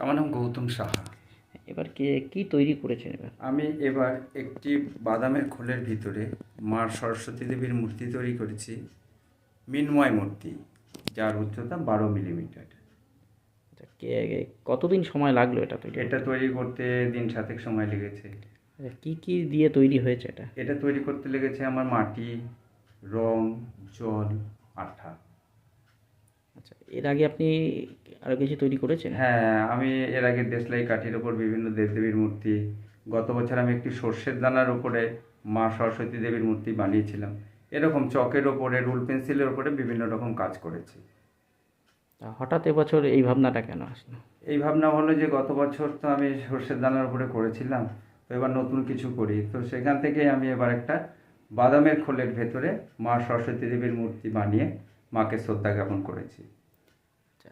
আমার নাম গৌতম সাহা। এবার কে কি তৈরি করেছেন এবার? আমি এবার একটি বাদামের খোলের ভিতরে মা সরস্বতী দেবীর মূর্তি তৈরি করেছি মিনময় মূর্তি যার উচ্চতা বারো মিলিমিটার। আচ্ছা, কে কতদিন সময় লাগল এটা তৈরি এটা তৈরি করতে দিন সাতেক সময় লেগেছে। আচ্ছা, কি কি দিয়ে তৈরি হয়েছে এটা? এটা তৈরি করতে লেগেছে আমার মাটি রং জল আঠা। আচ্ছা এর আগে আপনি আরও কিছু তৈরি করেছেন? হ্যাঁ আমি এর আগে দেশলাই কাঠির ওপর বিভিন্ন দেবদেবীর মূর্তি গত বছর আমি একটি সর্ষের দানার উপরে মা সরস্বতী দেবীর মূর্তি বানিয়েছিলাম। এরকম চকের ওপরে রুল পেন্সিলের ওপরে বিভিন্ন রকম কাজ করেছি। হঠাৎ এবছর এই ভাবনাটা কেন আসলো? এই ভাবনা হলো যে গত বছর তো আমি সর্ষের দানার উপরে করেছিলাম তো এবার নতুন কিছু করি। তো সেখান থেকে আমি এবার একটা বাদামের খোলের ভেতরে মা সরস্বতী দেবীর মূর্তি বানিয়ে মাকে শ্রদ্ধা জ্ঞাপন করেছি। আচ্ছা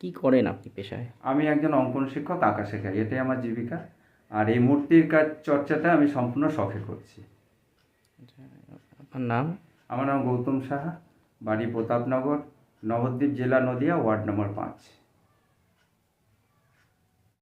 কি করেন আপনি পেশায়? আমি একজন অঙ্কন শিক্ষক আঁকা শেখাই এটাই আমার জীবিকা। আর এই মূর্তির কাজ চর্চাটা আমি সম্পূর্ণ শখে করছি। আচ্ছা আপনার নাম? আমার নাম গৌতম সাহা বাড়ি প্রতাপনগর নবদ্বীপ জেলা নদিয়া ওয়ার্ড নম্বর পাঁচ।